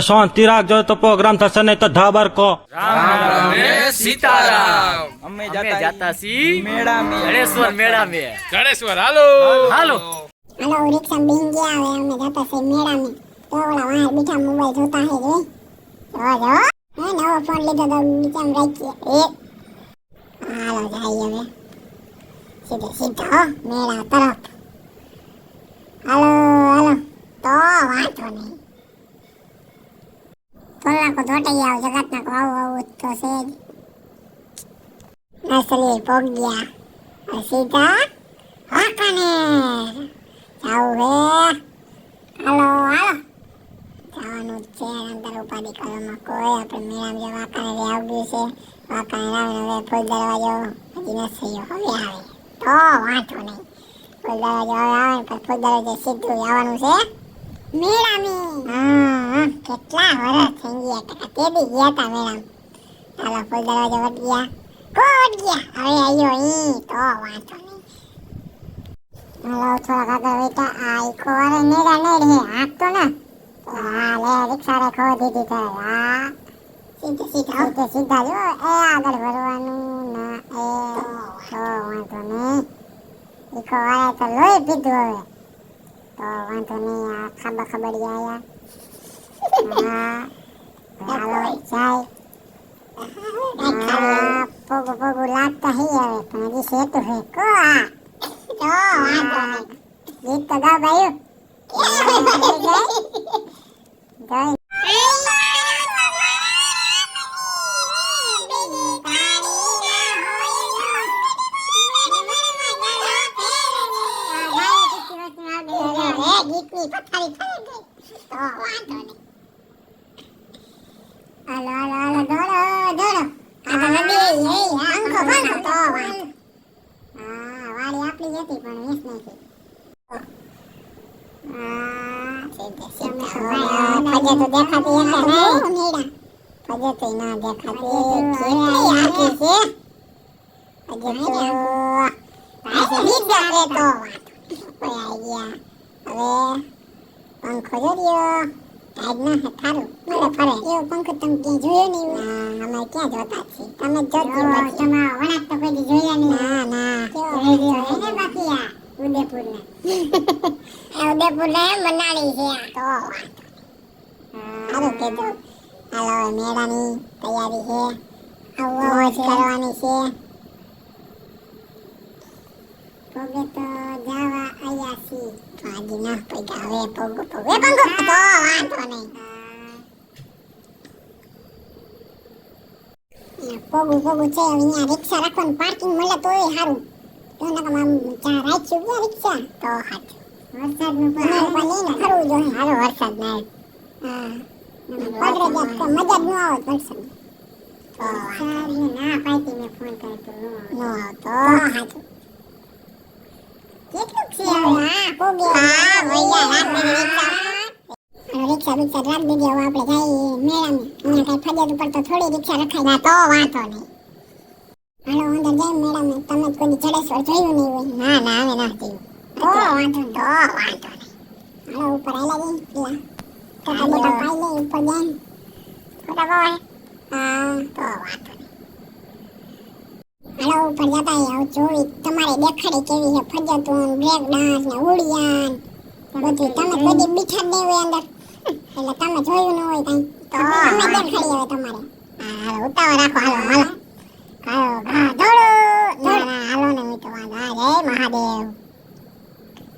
શાંતિ રાખજો તો પ્રોગ્રામ થશે નહીં તો ધાબર કો. સીતારામ અમે અમે જાતા સી મેળા મે ગણેશ્વર મેળા મે ગણેશ્વર હાલો. હાલો. હાલો રિક્ષા બેન ગયા હવે અમે જાતા સી મેળા મે તો ઓલા વાહ બીઠા મોબાઈલ જોતા હે રે જો જો હે નવો ફોન લીધો તો બીજામ રાખીએ. એ. હાલો જાય હવે. સીધે સીધો મેળા તરફ. હાલો હાલો. તો વાંધો નહીં. થોડા કો ધોટાઈ આવ જગતના કો આવું આવું તો છે જ. નસલી પોગ ગયા. હવે સીધા હાકાને. જાવું હે. હાલો હાલો. ફૂલ દરવાજો આવે. ને ફૂલ દરવાજો સીધું આવવાનું છે. મેળામાં હા. કેટલા વર્ષ થઈ ગયા ટકા તે દી ગયા તા મેળામાં ચાલો ફૂલ દરવાજો વટ ગયા. કોટ ગયા. હવે આવ્યો ઈ તો વાંધો નહીં. હાલો થોડા કાકા બેટા આ ઈકો વાળે નેડા નેડ હે હાંકતો ને. હા લે રિક્ષા રે ખો દીધી તો. હા. સીધે સીધા? સીધે સીધા. જો એ આગળ ભરવાનું ના એ તો વાંધો નહીં. ઈકો વાળે તો લોહી પીધું હવે. તો વાંધો નહીં આ ખાબા ખબડી આયા. હાલો જાય પોગું પોગું લાગતા હી હવે પણ હજી સેતું હે કો આ તો વાંધો નહીં ગીત તો ગાવ ભાઈ. જય દોડો આ તો નદી એ આંખો ભાંગો તો વાંધો હા વાડી આપણી હતી પણ વેચ નાખી હા ફજે તો દેખાતી એટલે નહીં. ફજે તો ના દેખાતી. કેટલી આખી છે? ફજે તો બીજા રે તો. કોઈ આઈ ગયા. હવે પંખો જોડ્યો આજ ના હે ફરે. એવો પંખો તમે ક્યાં જોયો નહીં ના અમે ક્યાં જોતા છીએ તમે જોજો બસ તમારા વણાટ તો કોઈ જોયા નહીં ના ના. જોયો? એને બાકી આ ઉદયપુર ને ઉદયપુર ને છે આ. તો સારું કીધું હાલો મેળાની તૈયારી છે. મોજ કરવાની છે. પગે તો જાવા આયા છી ભાજી ના પૈગા હવે પગો પગો એ તો વાંધો નહીં. પગું પગું છે હવે અહીંયા રિક્ષા રાખવાનું પાર્કિંગ મળે તોય સારું. તો નકમ આમ ચા રાખ્યું ગયા રિક્ષા? તો હાથ વરસાદનું પણ પણ એને કરવું હારો વરસાદ ના હા. પગડે જાય તો મજા જ ન આવે વરસાદ તો ના પાડતી મેં ફોન કર્યો તો નો આવતો. હાથ કેટલું છે હા પોગે હા ભૈયા રાખ દીધી રિક્ષા રિક્ષા બિક્ષા રાખ ફજત ઉપર તો થોડી ના ના ના ના તો વાંધો નહીં. હાલો જતા આવો જોવી તમારે દેખાડી કેવી છે ફજતું બ્રેક ડાન્સ ને ઉડિયાન. બધું તમે બધી બીઠા નહીં હોય અંદર. એટલે તમે જોયું ન હોય કઈ. તો અમે દેખાડી હવે તમારે. હાલો ઉતાવળ રાખો હાલો હાલો. હાલો ઘા દોડો હાલો ને હું તો વાંધો જય મહાદેવ.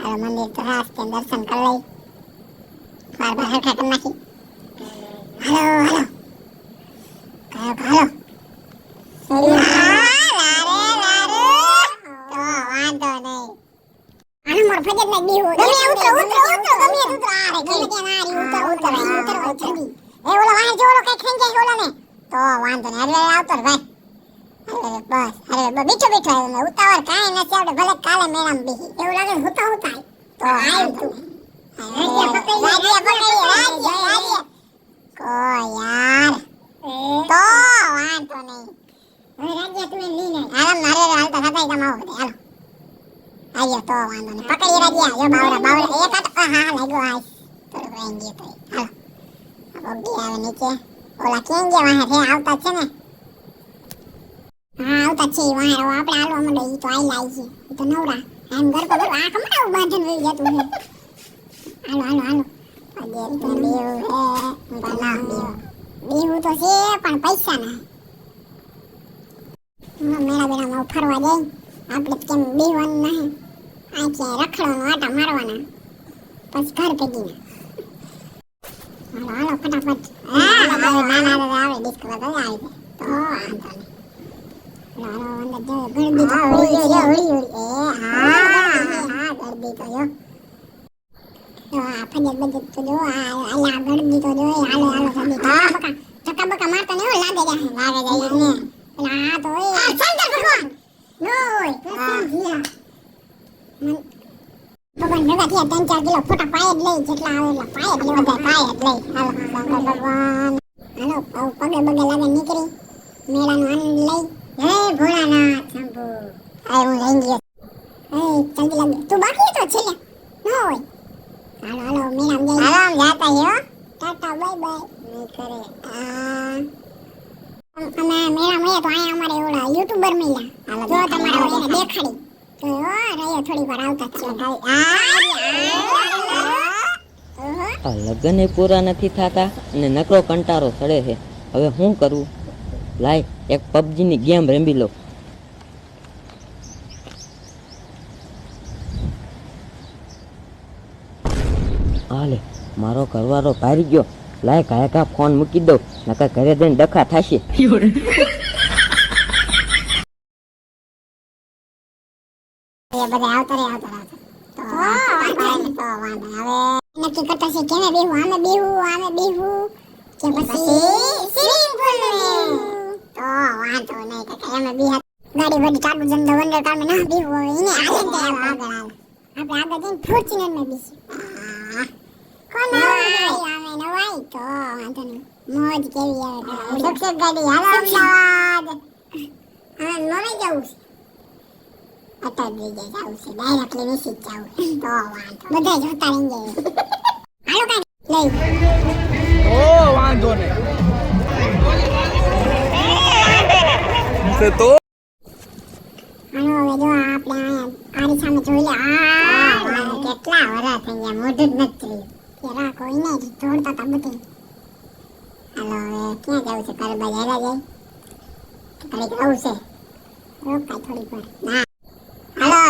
હાલો મંદિર તો રાસ કે દર્શન કરી લઈ. બાર બાર હરખા કરી નાખી. હાલો. હાલો હાલો. હાલો ઉતાવળ કાંઈ નથી આપણે ભલે કાલે મેળામાં બેસી એવું લાગે ને હુતા હુતા તો આવ્યું તું રાજ્ય પકડી રાજ્ય રાજ્ય તો વાંધો નહીં રાજ્ય તમે લઈ લઈને હાલ મારે હાલતા થતા બધે હાલો. આયો તો વાંધો નહીં પકડી રાજ્ય જો બાવરા બાવરા એક હાથ હા હા લાગ્યો હાય થોડું રહી ગયો તો હાલો બોગી આવે નીચે ઓલા કેમ ગયા વાહે રે આવતા છે ને હા આવતા છે વાહે રો આપણે હાલવા માંડો ઈ તો આઈ લાઈ છે તો નવરા આમ ઘર પર આ કમરા બાંધીને વહી જતું છે હાલો હાલો હાલો પગે તો બેવ હે બના બેવ બેવું તો છે પણ પૈસા ના હા, મેળા બેળામાં ફરવા જાય આપણે કેમ બેવાનું નહીં આ ક્યાંય રખડવાનું આટા મારવાના. પછી ઘર ભેગી હાલો હાલો ફટાફટ. હા આવે નાના દાદા આવે ડિસ્કો દાદા આવી. જાય તો વાંધો નહીં. હાલો હાલો અંદર જો ગળદી તો હોળી હોળી હોળી એ હા. હા ગળદી તો જો. જો આ ફજત બજત તો જો આ અલા ગળદી તો જો હાલો હાલો જલ્દી હા. બકા બકા મારતા ને લાગે જાય લાગે જાય ને પેલા આ તો ઓય શંકર ભગવાન! નો હોય કૃષ્ણ જીયા ભગવાન ભેગા થયા ત્રણ ચાર કિલો ફોટા પાય જ લઈ જેટલા આવે એટલા પાય લેવા જાય પાય જ લઈ. હાલો શંકર ભગવાન હાલો. પગે બગે લાગે નીકળી મેળાનો આનંદ લઈ. જય ભોળાનાથ શંભુ. આ હું લઈ ગયો. એ જલ્દી લાગે. તું બાકી તો છેલ્લે? ન હોય. હાલો હાલો મેળામાં જઈ હાલો આમ જાતા હે. Ta-ta bye bye. નહીં કરે આ અમે મેળામાં તો અહીંયા અમારે યુટ્યુબર મળ્યા. જો તમારે એને દેખાડી. લગ્ન પૂરા નથી થતા અને નકરો કંટારો સડે છે હવે શું કરવું લાય એક પબજીની ગેમ રમી લો હાલે મારો ઘરવાળો ભારી ગયો લાય કાયકા ફોન મૂકી દઉં નકર ઘરે જઈને ડખા થશે એ બધા આવતા રે આવતા નહીં. તો વાંધો નહીં. હવે નક્કી કરતા છે કેને બેહું આમે બેહું આમે બેહું. કે પછી સ્વિમિંગ પુલ. તો વાંધો નહીં કાકા એમે બેહા. ગાડી બધી ચાલુ જંદો વંડર કાર ના બેહું હવે એને આગળ જાય આગળ આગળ આપણે આગળ જઈને ફોર્ચ્યુનરમાં બેસી કોણ આવે? નવાઈ? તો વાંધો નહીં. મોજ કેવી આવે. સક્સેસ ગાડી હાલો અમદાવાદ. હવે નવાઈ જવું છે. અત્યારે બ્રિજે જવું છે ડાયરેક્ટલી નિશ્ચિત જવું તો વાંધો જો કેટલા વરા થઈ ગયા જ નથી પેલા કોઈ નહીં જોડતા તા બધે ક્યાં જવું છે કરબા હેરા જાય છે રોકાય થોડીક હવે